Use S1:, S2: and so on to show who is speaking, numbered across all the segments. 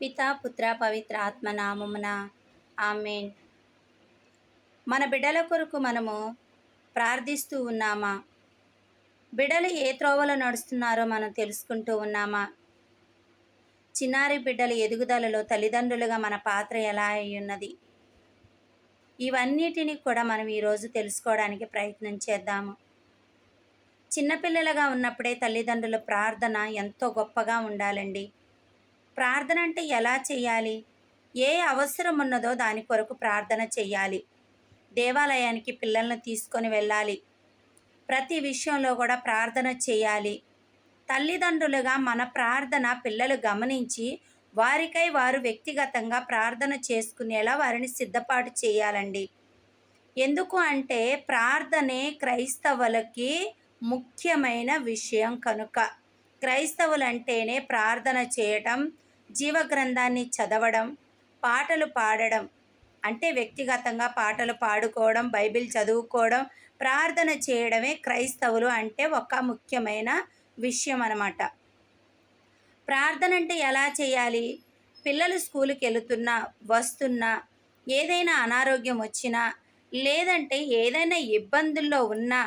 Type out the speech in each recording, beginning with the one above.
S1: పితా పుత్ర పవిత్ర ఆత్మనామమున ఆమెన్. మన బిడ్డల కొరకు మనము ప్రార్థిస్తూ ఉన్నామా? బిడ్డలు ఏ త్రోవలో నడుస్తున్నారో మనం తెలుసుకుంటూ ఉన్నామా? చిన్నారి బిడ్డల ఎదుగుదలలో తల్లిదండ్రులుగా మన పాత్ర ఎలా అయి ఉన్నది ఇవన్నిటిని కూడా మనం ఈరోజు తెలుసుకోవడానికి ప్రయత్నం చేద్దాము. చిన్నపిల్లలుగా ఉన్నప్పుడే తల్లిదండ్రుల ప్రార్థన ఎంతో గొప్పగా ఉండాలండి. ప్రార్థన అంటే ఎలా చేయాలి? ఏ అవసరం ఉన్నదో దాని కొరకు ప్రార్థన చేయాలి. దేవాలయానికి పిల్లలను తీసుకొని వెళ్ళాలి. ప్రతి విషయంలో కూడా ప్రార్థన చేయాలి. తల్లిదండ్రులుగా మన ప్రార్థన పిల్లలు గమనించి వారికై వారు వ్యక్తిగతంగా ప్రార్థన చేసుకునేలా వారిని సిద్ధపాటు చేయాలండి. ఎందుకు అంటే ప్రార్థనే క్రైస్తవులకి ముఖ్యమైన విషయం కనుక. క్రైస్తవులంటేనే ప్రార్థన చేయటం జీవగ్రంథాన్ని చదవడం పాటలు పాడడం అంటే వ్యక్తిగతంగా పాటలు పాడుకోవడం బైబిల్ చదువుకోవడం ప్రార్థన చేయడమే క్రైస్తవులు అంటే ఒక ముఖ్యమైన విషయం అన్నమాట. ప్రార్థన అంటే ఎలా చేయాలి? పిల్లలు స్కూల్కి వెళుతున్నా వస్తున్నా ఏదైనా అనారోగ్యం వచ్చినా లేదంటే ఏదైనా ఇబ్బందుల్లో ఉన్నా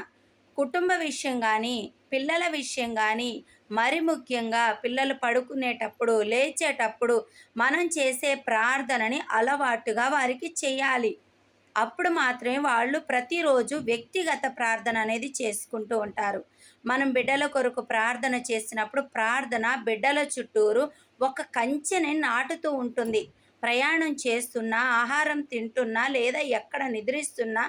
S1: కుటుంబ విషయం కానీ పిల్లల విషయం కానీ మరి ముఖ్యంగా పిల్లలు పడుకునేటప్పుడు లేచేటప్పుడు మనం చేసే ప్రార్థనని అలవాటుగా వారికి చేయాలి. అప్పుడు మాత్రమే వాళ్ళు ప్రతిరోజు వ్యక్తిగత ప్రార్థన అనేది చేసుకుంటూ ఉంటారు. మనం బిడ్డల కొరకు ప్రార్థన చేసినప్పుడు ప్రార్థన బిడ్డల చుట్టూరు ఒక కంచెని నాటుతూ ఉంటుంది. ప్రయాణం చేస్తున్నా ఆహారం తింటున్నా లేదా ఎక్కడ నిద్రిస్తున్నా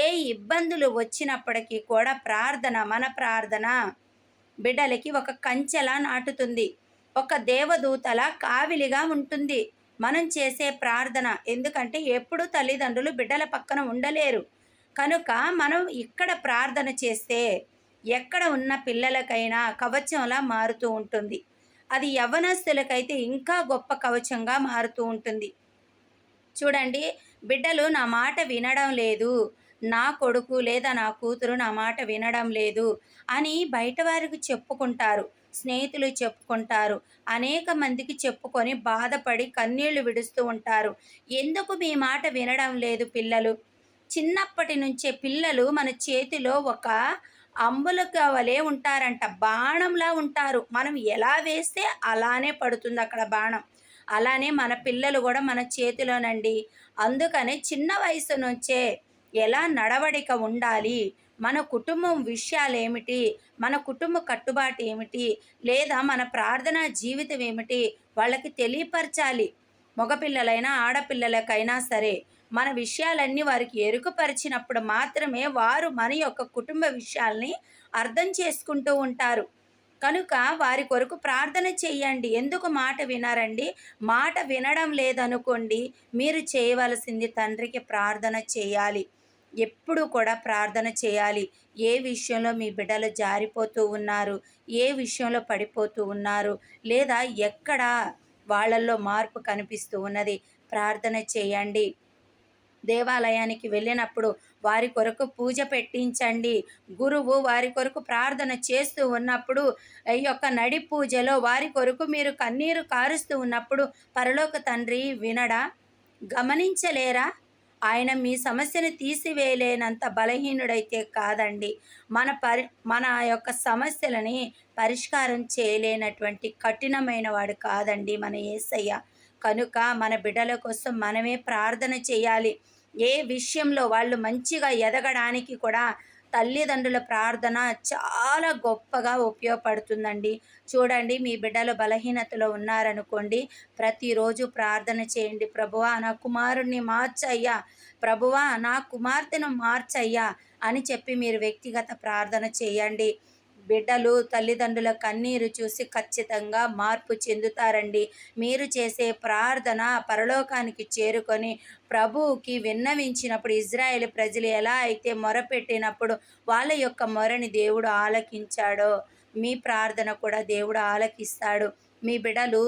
S1: ఏ ఇబ్బందులు వచ్చినప్పటికీ కూడా ప్రార్థన మన ప్రార్థన బిడ్డలకి ఒక కంచెలా నాటుతుంది. ఒక దేవదూతల కావిలిగా ఉంటుంది. మనం చేసే ప్రార్థన. ఎందుకంటే ఎప్పుడు తల్లిదండ్రులు బిడ్డల పక్కన ఉండలేరు. కనుక మనం ఇక్కడ ప్రార్థన చేస్తే ఎక్కడ ఉన్న పిల్లలకైనా కవచంలా మారుతూ ఉంటుంది. అది యవనస్తులకైతే ఇంకా గొప్ప కవచంగా మారుతూ ఉంటుంది. చూడండి బిడ్డలు నా మాట వినడం లేదు నా కొడుకు లేదా నా కూతురు నా మాట వినడం లేదు అని బయట వారికి చెప్పుకుంటారు స్నేహితులు చెప్పుకుంటారు అనేక మందికి చెప్పుకొని బాధపడి కన్నీళ్ళు విడుస్తూ ఉంటారు. ఎందుకు మీ మాట వినడం లేదు పిల్లలు? చిన్నప్పటి నుంచే పిల్లలు మన చేతిలో ఒక అంబులకు వలె ఉంటారంట బాణంలా ఉంటారు. మనం ఎలా వేస్తే అలానే పడుతుంది అక్కడ బాణం. అలానే మన పిల్లలు కూడా మన చేతిలోనండి. అందుకనే చిన్న వయసు నుంచే ఎలా నడవడిక ఉండాలి? మన కుటుంబం విషయాలు ఏమిటి మన కుటుంబ కట్టుబాటు ఏమిటి లేదా మన ప్రార్థనా జీవితం ఏమిటి వాళ్ళకి తెలియపరచాలి. మగపిల్లలైనా ఆడపిల్లలకైనా సరే మన విషయాలన్నీ వారికి ఎరుకపరిచినప్పుడు మాత్రమే వారు మన యొక్క కుటుంబ విషయాల్ని అర్థం చేసుకుంటూ ఉంటారు. కనుక వారి కొరకు ప్రార్థన చేయండి. ఎందుకు మాట వినరండి? మాట వినడం లేదనుకోండి మీరు చేయవలసింది తండ్రికి ప్రార్థన చేయాలి. ఎప్పుడు కూడా ప్రార్థన చేయాలి. ఏ విషయంలో మీ బిడ్డలు జారిపోతూ ఉన్నారు? ఏ విషయంలో పడిపోతూ ఉన్నారు? లేదా ఎక్కడ వాళ్ళల్లో మార్పు కనిపిస్తూ ఉన్నది? ప్రార్థన చేయండి. దేవాలయానికి వెళ్ళినప్పుడు వారి కొరకు పూజ పెట్టించండి. గురువు వారి కొరకు ప్రార్థన చేస్తూ ఉన్నప్పుడు ఈ యొక్క నడి పూజలో వారి కొరకు మీరు కన్నీరు కారుస్తూ ఉన్నప్పుడు పరలోక తండ్రి వినడా? గమనించలేరా? ఆయన మీ సమస్యను తీసివేయలేనంత బలహీనుడైతే కాదండి. మన పరి మన యొక్క సమస్యలని పరిష్కారం చేయలేనటువంటి కఠినమైన వాడు కాదండి మన ఏసయ్య. కనుక మన బిడ్డల కోసం మనమే ప్రార్థన చేయాలి. ఏ విషయంలో వాళ్ళు మంచిగా ఎదగడానికి కూడా తల్లిదండ్రుల ప్రార్థన చాలా గొప్పగా ఉపయోగపడుతుందండి. చూడండి మీ బిడ్డలు బలహీనతలో ఉన్నారనుకోండి ప్రతిరోజు ప్రార్థన చేయండి. ప్రభువా నా కుమారుణ్ణి మార్చయ్యా. ప్రభువా నా కుమార్తెను మార్చయ్యా అని చెప్పి మీరు వ్యక్తిగత ప్రార్థన చేయండి. బిడ్డలు తల్లిదండ్రుల కన్నీరు చూసి ఖచ్చితంగా మార్పు చెందుతారండి. మీరు చేసే ప్రార్థన పరలోకానికి చేరుకొని ప్రభువుకి విన్నవించినప్పుడు ఇజ్రాయేల్ ప్రజలు ఎలా అయితే మొరపెట్టినప్పుడు వాళ్ళ యొక్క మొరని దేవుడు ఆలకించాడో మీ ప్రార్థన కూడా దేవుడు ఆలకిస్తాడు. మీ బిడ్డలు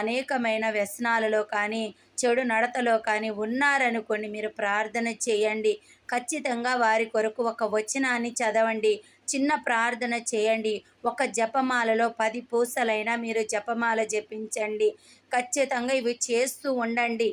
S1: అనేకమైన వ్యసనాలలో కానీ చెడు నడతలో కానీ ఉన్నారనుకోండి మీరు ప్రార్థన చేయండి. ఖచ్చితంగా వారి కొరకు ఒక వచనాన్ని చదవండి. చిన్న ప్రార్థన చేయండి. ఒక జపమాలలో పది పూసలైనా మీరు జపమాల జపించండి. ఖచ్చితంగా ఇవి చేస్తూ ఉండండి.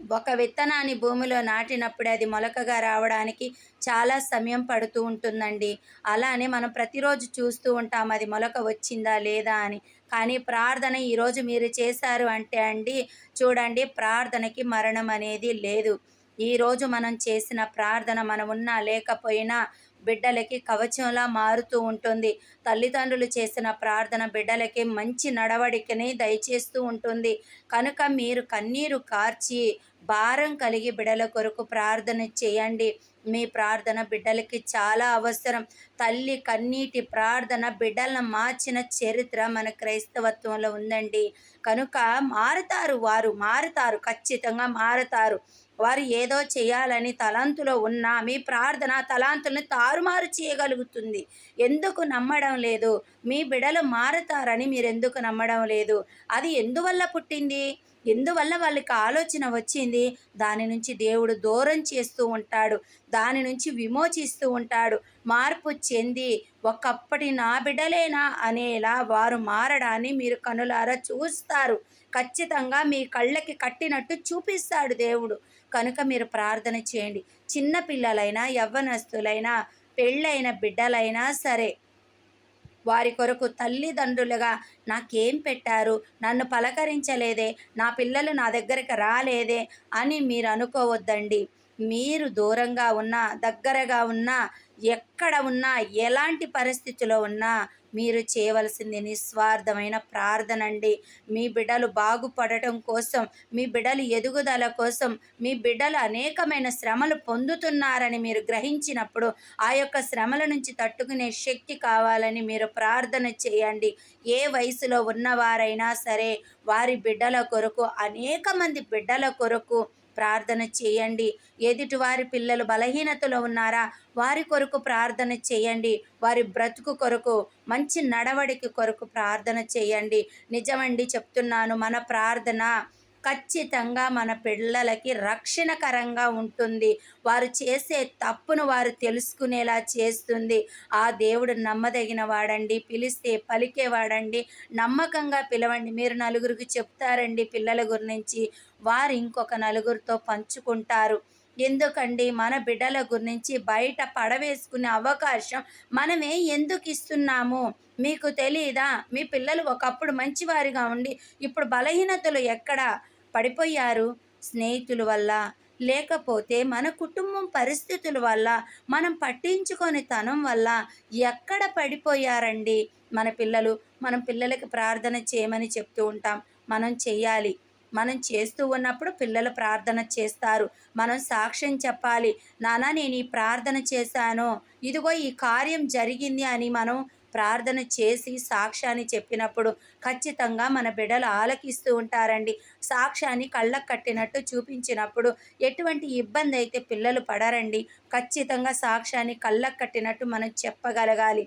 S1: ఒక విత్తనాన్ని భూమిలో నాటినప్పుడే అది మొలకగా రావడానికి చాలా సమయం పడుతూ ఉంటుందండి. అలానే మనం ప్రతిరోజు చూస్తూ ఉంటాం అది మొలక వచ్చిందా లేదా అని. కానీ ప్రార్థన ఈరోజు మీరు చేశారు అంటే అండి చూడండి ప్రార్థనకి మరణం అనేది లేదు. ఈరోజు మనం చేసిన ప్రార్థన మనం ఉన్నా లేకపోయినా బిడ్డలకి కవచంలా మారుతూ ఉంటుంది. తల్లిదండ్రులు చేసిన ప్రార్థన బిడ్డలకి మంచి నడవడికని దయచేస్తూ ఉంటుంది. కనుక మీరు కన్నీరు కార్చి భారం కలిగి బిడ్డల కొరకు ప్రార్థన చేయండి. మీ ప్రార్థన బిడ్డలకి చాలా అవసరం. తల్లి కన్నీటి ప్రార్థన బిడ్డలను మార్చిన చరిత్ర మన క్రైస్తవత్వంలో ఉందండి. కనుక మారుతారు వారు మారుతారు ఖచ్చితంగా మారుతారు. వారు ఏదో చేయాలని తలాంతులో ఉన్న మీ ప్రార్థన తలాంతులను తారుమారు చేయగలుగుతుంది. ఎందుకు నమ్మడం లేదు? మీ బిడలు మారుతారని మీరెందుకు నమ్మడం లేదు? అది ఎందువల్ల పుట్టింది? ఎందువల్ల వాళ్ళకి ఆలోచన వచ్చింది? దాని నుంచి దేవుడు దూరం చేస్తూ ఉంటాడు. దాని నుంచి విమోచిస్తూ ఉంటాడు. మార్పు చెంది ఒకప్పటి నా బిడ్డలేనా అనేలా వారు మారడాన్ని మీరు కనులారా చూస్తారు. ఖచ్చితంగా మీ కళ్ళకి కట్టినట్టు చూపిస్తాడు దేవుడు. కనుక మీరు ప్రార్థన చేయండి. చిన్న పిల్లలైనా యవ్వనస్తులైనా పెళ్ళైన బిడ్డలైనా సరే వారి కొరకు తల్లిదండ్రులుగా నాకేం పెట్టారు? నన్ను పలకరించలేదే. నా పిల్లలు నా దగ్గరికి రాలేదే అని మీరు అనుకోవద్దండి. మీరు దూరంగా ఉన్నా దగ్గరగా ఉన్నా ఎక్కడ ఉన్నా ఎలాంటి పరిస్థితిలో ఉన్నా మీరు చేయవలసింది నిస్వార్థమైన ప్రార్థన అండి మీ బిడ్డలు బాగుపడటం కోసం మీ బిడ్డలు ఎదుగుదల కోసం మీ బిడ్డలు అనేకమైన శ్రమలు పొందుతున్నారని మీరు గ్రహించినప్పుడు ఆ యొక్క శ్రమల నుంచి తట్టుకునే శక్తి కావాలని మీరు ప్రార్థన చేయండి. ఏ వయసులో ఉన్నవారైనా సరే వారి బిడ్డల కొరకు అనేక మంది బిడ్డల కొరకు ప్రార్థన చేయండి. ఎదుటివారి పిల్లలు బలహీనతలో ఉన్నారా? వారి కొరకు ప్రార్థన చేయండి. వారి బ్రతుకు కొరకు మంచి నడవడికి కొరకు ప్రార్థన చేయండి. నిజమండి చెప్తున్నాను. మన ప్రార్థన ఖచ్చితంగా మన పిల్లలకి రక్షణకరంగా ఉంటుంది. వారు చేసే తప్పును వారు తెలుసుకునేలా చేస్తుంది. ఆ దేవుడు నమ్మదగిన వాడండి పిలిస్తే పలికేవాడండి నమ్మకంగా పిలవండి. మీరు నలుగురికి చెప్తారండి పిల్లల గురించి. వారు ఇంకొక నలుగురితో పంచుకుంటారు. ఎందుకండి? మన బిడ్డల గురించి బయట పడవేసుకునే అవకాశం మనమే ఎందుకు ఇస్తున్నాము? మీకు తెలియదా మీ పిల్లలు ఒకప్పుడు మంచివారిగా ఉండి ఇప్పుడు బలహీనతలు ఎక్కడ? పడిపోయారు. స్నేహితుల వల్ల లేకపోతే మన కుటుంబం పరిస్థితుల వల్ల మనం పట్టించుకొని తనం వల్ల ఎక్కడ పడిపోయారండి? మన పిల్లలు మనం పిల్లలకి ప్రార్థన చేయమని చెప్తూ ఉంటాం. మనం చేయాలి మనం చేస్తూ ఉన్నప్పుడు పిల్లలు ప్రార్థన చేస్తారు. మనం సాక్ష్యం చెప్పాలి. నానా నేను ఈ ప్రార్థన చేశాను. ఇదిగో ఈ కార్యం జరిగింది అని మనం ప్రార్థన చేసి సాక్ష్యాన్ని చెప్పినప్పుడు ఖచ్చితంగా మన బిడ్డలు ఆలకిస్తూ ఉంటారండి. సాక్ష్యాన్ని కళ్ళకు కట్టినట్టు చూపించినప్పుడు ఎటువంటి ఇబ్బంది అయితే పిల్లలు పడరండి. ఖచ్చితంగా సాక్ష్యాన్ని కళ్ళకు కట్టినట్టు మనం చెప్పగలగాలి.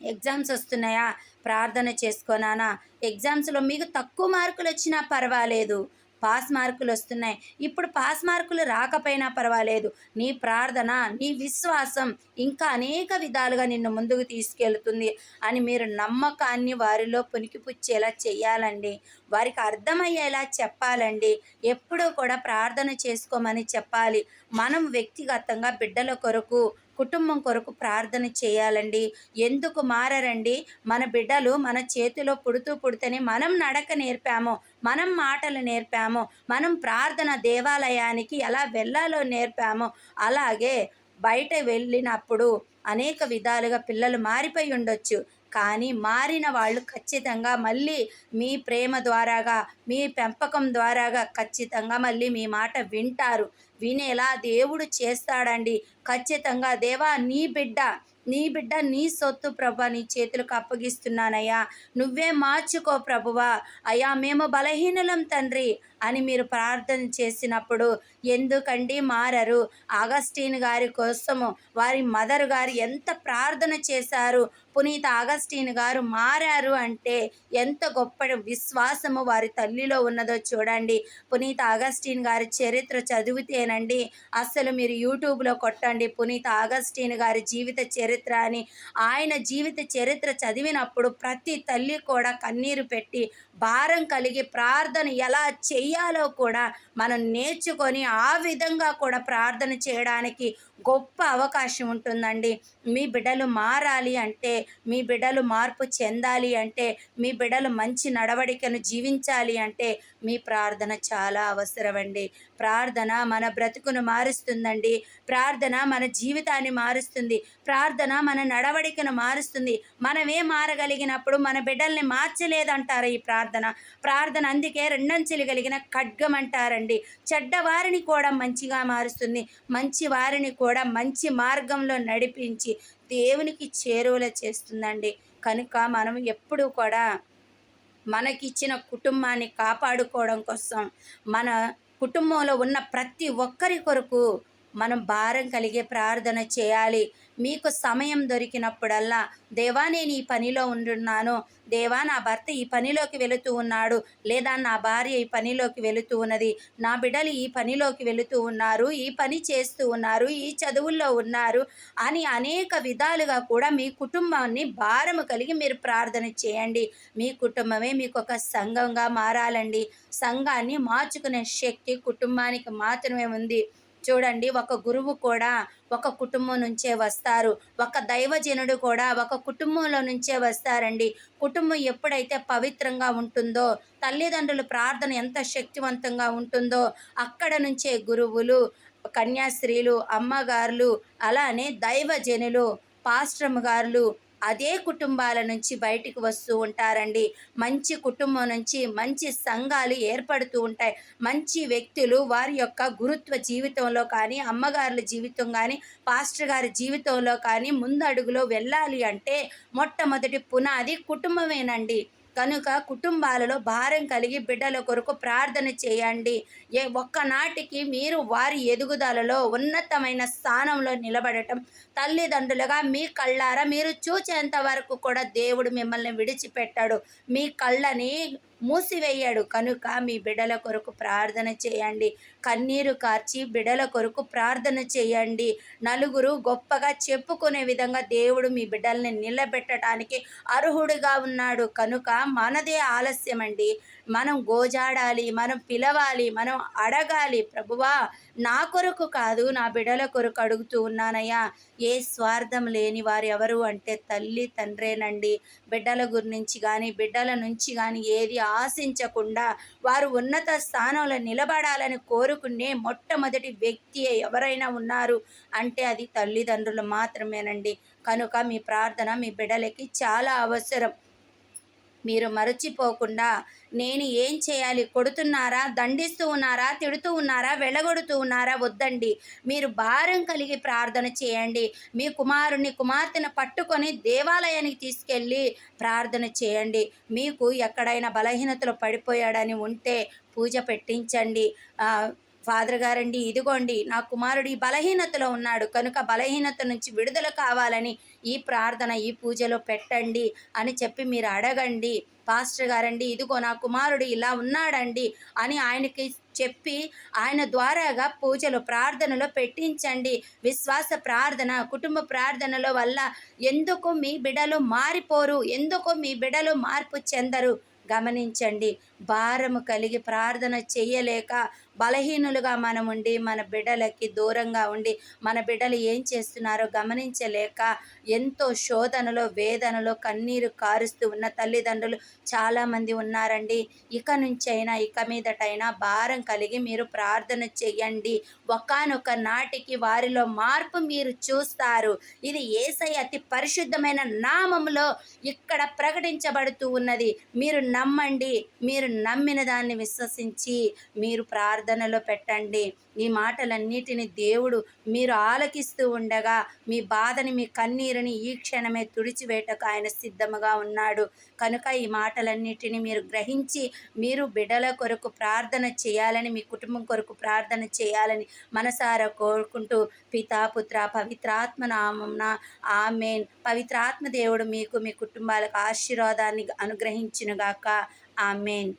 S1: ఎగ్జామ్స్ వస్తున్నాయా? ప్రార్థన చేసుకోనానా? ఎగ్జామ్స్లో మీకు తక్కువ మార్కులు వచ్చినా పర్వాలేదు. పాస్ మార్కులు వస్తున్నాయి. ఇప్పుడు పాస్ మార్కులు రాకపోయినా పర్వాలేదు. నీ ప్రార్థన నీ విశ్వాసం ఇంకా అనేక విధాలుగా నిన్ను ముందుకు తీసుకెళ్తుంది అని మీరు నమ్మకాన్ని వారిలో పునికిపుచ్చేలా చేయాలండి వారికి అర్థమయ్యేలా చెప్పాలండి. ఎప్పుడూ కూడా ప్రార్థన చేసుకోమని చెప్పాలి. మనం వ్యక్తిగతంగా బిడ్డల కొరకు కుటుంబం కొరకు ప్రార్థన చేయాలండి. ఎందుకు మారరండి? మన బిడ్డలు మన చేతిలో పుడుతూ పుడితేనే మనం నడక నేర్పాము మనం మాటలు నేర్పాము మనం ప్రార్థన దేవాలయానికి ఎలా వెళ్ళాలో నేర్పాము అలాగే బయట వెళ్ళినప్పుడు అనేక విధాలుగా పిల్లలు మారిపోయి ఉండొచ్చు. కానీ మారిన వాళ్ళు ఖచ్చితంగా మళ్ళీ మీ ప్రేమ ద్వారాగా మీ పెంపకం ద్వారాగా ఖచ్చితంగా మళ్ళీ మీ మాట వింటారు. వినేలా దేవుడు చేస్తాడండి. ఖచ్చితంగా దేవా నీ బిడ్డ నీ బిడ్డ నీ సొత్తు ప్రభా నీ చేతులకు అప్పగిస్తున్నానయ్యా. నువ్వే మార్చుకో ప్రభువా. అయ్యా మేము బలహీనులం తండ్రి. అని మీరు ప్రార్థన చేసినప్పుడు ఎందుకండి మారరు? అగస్టీన్ గారి కోసము వారి మదర్ గారు ఎంత ప్రార్థన చేశారు? పునీత ఆగస్టీన్ గారు మారారు అంటే ఎంత గొప్ప విశ్వాసము వారి తల్లిలో ఉన్నదో చూడండి. పునీత ఆగస్టీన్ గారి చరిత్ర చదివితేనండి అసలు మీరు యూట్యూబ్లో కొట్టండి పునీత ఆగస్టీన్ గారి జీవిత చరిత్ర అని. ఆయన జీవిత చరిత్ర చదివినప్పుడు ప్రతి తల్లి కూడా కన్నీరు పెట్టి భారం కలిగి ప్రార్థన ఎలా చెయ్యాలో కూడా మనం నేర్చుకొని ఆ విధంగా కూడా ప్రార్థన చేయడానికి గొప్ప అవకాశం ఉంటుందండి. మీ బిడ్డలు మారాలి అంటే మీ బిడ్డలు మార్పు చెందాలి అంటే మీ బిడ్డలు మంచి నడవడికను జీవించాలి అంటే మీ ప్రార్థన చాలా అవసరమండి. ప్రార్థన మన బ్రతుకును మారుస్తుందండి. ప్రార్థన మన జీవితాన్ని మారుస్తుంది. ప్రార్థన మన నడవడికను మారుస్తుంది. మనమే మారగలిగినప్పుడు మన బిడ్డల్ని మార్చలేదంటారు ఈ ప్రార్థన. ప్రార్థన అందుకే రెండంచెలు కలిగిన ఖడ్గం అంటారండి. చెడ్డవారిని కూడా మంచిగా మారుస్తుంది. మంచి వారిని కూడా కూడా మంచి మార్గంలో నడిపించి దేవునికి చేరువల చేస్తుందండి. కనుక మనం ఎప్పుడూ కూడా మనకిచ్చిన కుటుంబాన్ని కాపాడుకోవడం కోసం మన కుటుంబంలో ఉన్న ప్రతి ఒక్కరి కొరకు మనం భారం కలిగే ప్రార్థన చేయాలి. మీకు సమయం దొరికినప్పుడల్లా దేవా నేను ఈ పనిలో ఉంటున్నాను దేవా నా భర్త ఈ పనిలోకి వెళుతూ ఉన్నాడు. లేదా నా భార్య ఈ పనిలోకి వెళుతూ ఉన్నది. నా బిడ్డలు ఈ పనిలోకి వెళుతూ ఉన్నారు. ఈ పని చేస్తూ ఉన్నారు. ఈ చదువుల్లో ఉన్నారు. అని అనేక విధాలుగా కూడా మీ కుటుంబాన్ని భారము కలిగి మీరు ప్రార్థన చేయండి. మీ కుటుంబమే మీకు ఒక సంఘంగా మారాలండి. సంఘాన్ని మార్చుకునే శక్తి కుటుంబానికి మాత్రమే ఉంది. చూడండి ఒక గురువు కూడా ఒక కుటుంబం నుంచే వస్తారు. ఒక దైవజనుడు కూడా ఒక కుటుంబంలో నుంచే వస్తారండి. కుటుంబం ఎప్పుడైతే పవిత్రంగా ఉంటుందో తల్లిదండ్రుల ప్రార్థన ఎంత శక్తివంతంగా ఉంటుందో అక్కడ నుంచే గురువులు కన్యాస్త్రీలు అమ్మగారులు అలానే దైవజనులు పాశ్రమ గారులు అదే కుటుంబాల నుంచి బయటికి వస్తూ ఉంటారండి. మంచి కుటుంబం నుంచి మంచి సంఘాలు ఏర్పడుతూ ఉంటాయి. మంచి వ్యక్తులు వారి యొక్క గురుత్వ జీవితంలో కానీ అమ్మగారుల జీవితం కానీ పాస్టర్ గారి జీవితంలో కానీ ముందడుగులో వెళ్ళాలి అంటే మొట్టమొదటి పునాది కుటుంబమేనండి. కనుక కుటుంబాలలో భారం కలిగి బిడ్డల కొరకు ప్రార్థన చేయండి. ఏ ఒక్కనాటికి మీరు వారి ఎదుగుదలలో ఉన్నతమైన స్థానంలో నిలబడటం తల్లిదండ్రులుగా మీ కళ్ళారా మీరు చూచేంత వరకు కూడా దేవుడు మిమ్మల్ని విడిచిపెట్టాడు. మీ కళ్ళని మూసివేయాడు. కనుక మీ బిడ్డల కొరకు ప్రార్థన చేయండి. కన్నీరు కార్చి బిడల కొరకు ప్రార్థన చేయండి. నలుగురు గొప్పగా చెప్పుకునే విధంగా దేవుడు మీ బిడ్డల్ని నిలబెట్టడానికి అర్హుడిగా ఉన్నాడు. కనుక మనదే ఆలస్యం అండి. మనం గోజాడాలి మనం పిలవాలి మనం అడగాలి ప్రభువా నా కొరకు కాదు నా బిడ్డల కొరకు అడుగుతూ ఉన్నానయ్యా. ఏ స్వార్థం లేని వారు ఎవరు అంటే తల్లి తండ్రేనండి. బిడ్డల గురించి కానీ బిడ్డల నుంచి కానీ ఏది ఆశించకుండా వారు ఉన్నత స్థానంలో నిలబడాలని కోరుకునే మొట్టమొదటి వ్యక్తి ఎవరైనా ఉన్నారు అంటే అది తల్లిదండ్రులు మాత్రమేనండి. కనుక మీ ప్రార్థన మీ బిడ్డలకి చాలా అవసరం. మీరు మరచిపోకుండా నేను ఏం చేయాలి? కొడుతున్నారా? దండిస్తూ ఉన్నారా? తిడుతూ ఉన్నారా? వెళ్ళగొడుతూ ఉన్నారా? వద్దండి. మీరు భారం కలిగి ప్రార్థన చేయండి. మీ కుమారుని కుమార్తెను పట్టుకొని దేవాలయానికి తీసుకెళ్ళి ప్రార్థన చేయండి. మీకు ఎక్కడైనా బలహీనతలు పడిపోయాడని ఉంటే పూజ పెట్టించండి. ఫాదర్ గారండి ఇదిగోండి నా కుమారుడు ఈ బలహీనతలో ఉన్నాడు కనుక బలహీనత నుంచి విడుదల కావాలని ఈ ప్రార్థన ఈ పూజలో పెట్టండి అని చెప్పి మీరు అడగండి. పాస్టర్ గారండి ఇదిగో నా కుమారుడు ఇలా ఉన్నాడండి అని ఆయనకి చెప్పి ఆయన ద్వారాగా పూజలు ప్రార్థనలో పెట్టించండి. విశ్వాస ప్రార్థన కుటుంబ ప్రార్థనల వల్ల ఎందుకు మీ బిడలు మారిపోరు ఎందుకు మీ బిడలు మార్పు చెందరు? గమనించండి. భారము కలిగి ప్రార్థన చేయలేక బలహీనులుగా మనం ఉండి మన బిడ్డలకి దూరంగా ఉండి మన బిడ్డలు ఏం చేస్తున్నారో గమనించలేక ఎంతో శోధనలో వేదనలో కన్నీరు కారుస్తూ ఉన్న తల్లిదండ్రులు చాలామంది ఉన్నారండి. ఇక నుంచైనా ఇక మీదటైనా భారం కలిగి మీరు ప్రార్థన చెయ్యండి ఒకానొక నాటికి వారిలో మార్పు మీరు చూస్తారు. ఇది ఏసై అతి పరిశుద్ధమైన నామములో ఇక్కడ ప్రకటించబడుతూ ఉన్నది. మీరు నమ్మండి మీరు నమ్మిన దాన్ని విశ్వసించి మీరు ప్రార్థనలో పెట్టండి. ఈ మాటలన్నిటిని దేవుడు మీరు ఆలకిస్తూ ఉండగా మీ బాధని మీ కన్నీరుని ఈ క్షణమే తుడిచివేటకు ఆయన సిద్ధముగా ఉన్నాడు. కనుక ఈ మాటలన్నిటిని మీరు గ్రహించి మీరు బిడల కొరకు ప్రార్థన చేయాలని మీ కుటుంబం కొరకు ప్రార్థన చేయాలని మనసారా కోరుకుంటూ పితాపుత్ర పవిత్రాత్మ నామంన ఆమెన్. పవిత్రాత్మ దేవుడు మీకు మీ కుటుంబాలకు ఆశీర్వాదాన్ని అనుగ్రహించినగాక. ఆమెన్